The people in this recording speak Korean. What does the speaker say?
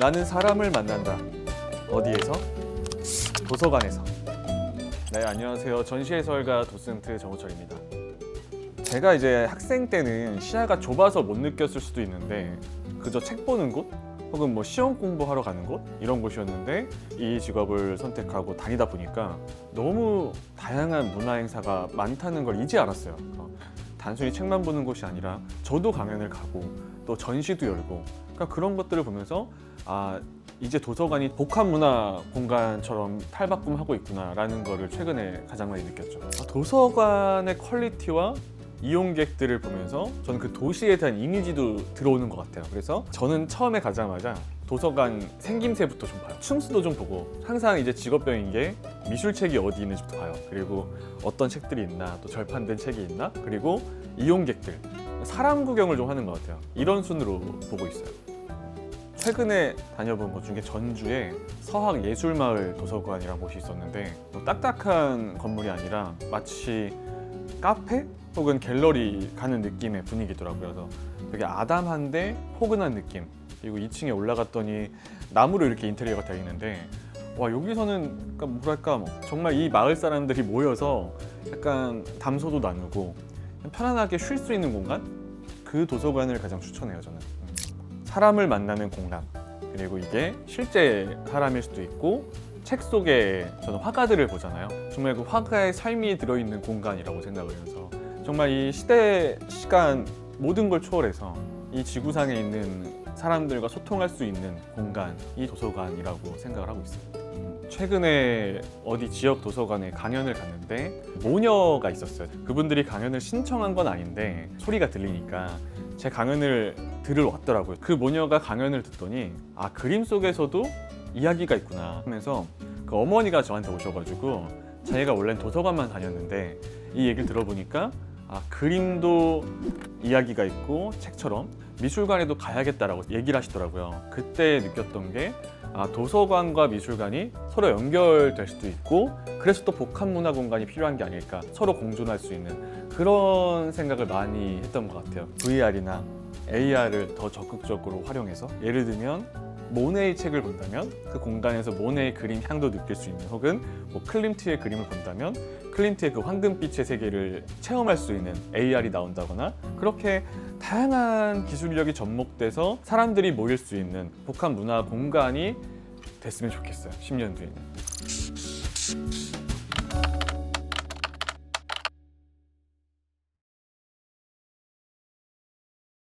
나는 사람을 만난다. 어디에서? 도서관에서. 네, 안녕하세요. 전시해설가 도슨트 정우철입니다. 제가 이제 학생 때는 시야가 좁아서 못 느꼈을 수도 있는데 그저 책 보는 곳 혹은 뭐 시험 공부하러 가는 곳 이런 곳이었는데 이 직업을 선택하고 다니다 보니까 너무 다양한 문화 행사가 많다는 걸 이제 알았어요. 어, 단순히 책만 보는 곳이 아니라 저도 강연을 가고 또 전시도 열고 그러니까 그런 것들을 보면서 아 이제 도서관이 복합 문화 공간처럼 탈바꿈하고 있구나라는 거를 최근에 가장 많이 느꼈죠. 아, 도서관의 퀄리티와 이용객들을 보면서 저는 그 도시에 대한 이미지도 들어오는 것 같아요. 그래서 저는 처음에 가자마자 도서관 생김새부터 좀 봐요. 층수도 좀 보고 항상 이제 직업병인 게 미술책이 어디 있는지부터 봐요. 그리고 어떤 책들이 있나, 또 절판된 책이 있나, 그리고 이용객들 사람 구경을 좀 하는 것 같아요. 이런 순으로 보고 있어요. 최근에 다녀본 곳 중에 전주에 서학예술마을 도서관이라는 곳이 있었는데 뭐 딱딱한 건물이 아니라 마치 카페 혹은 갤러리 가는 느낌의 분위기더라고요. 그래서 되게 아담한데 포근한 느낌. 그리고 2층에 올라갔더니 나무로 이렇게 인테리어가 되어 있는데 와 여기서는 그러니까 뭐랄까 뭐 정말 이 마을 사람들이 모여서 약간 담소도 나누고 편안하게 쉴 수 있는 공간 그 도서관을 가장 추천해요 저는. 음. 사람을 만나는 공간 그리고 이게 실제 사람일 수도 있고 책 속에 저는 화가들을 보잖아요. 정말 그 화가의 삶이 들어있는 공간이라고 생각을 해서 정말 이 시대 시간 모든 걸 초월해서 이 지구상에 있는 사람들과 소통할 수 있는 공간이 도서관이라고 생각을 하고 있습니다. 최근에 어디 지역 도서관에 강연을 갔는데 모녀가 있었어요. 그분들이 강연을 신청한 건 아닌데 소리가 들리니까 제 강연을 들으러 왔더라고요. 그 모녀가 강연을 듣더니 아 그림 속에서도 이야기가 있구나 하면서 그 어머니가 저한테 오셔가지고 자기가 원래 도서관만 다녔는데 이 얘기를 들어보니까 아 그림도 이야기가 있고 책처럼 미술관에도 가야겠다라고 얘기를 하시더라고요. 그때 느꼈던 게 아, 도서관과 미술관이 서로 연결될 수도 있고 그래서 또 복합 문화 공간이 필요한 게 아닐까 서로 공존할 수 있는 그런 생각을 많이 했던 것 같아요. VR이나 AR을 더 적극적으로 활용해서 예를 들면 모네의 책을 본다면 그 공간에서 모네의 그림 향도 느낄 수 있는 혹은 뭐 클림트의 그림을 본다면 클림트의 그 황금빛의 세계를 체험할 수 있는 AR이 나온다거나 그렇게 다양한 기술력이 접목돼서 사람들이 모일 수 있는 복합 문화 공간이 됐으면 좋겠어요. 10년 뒤에는.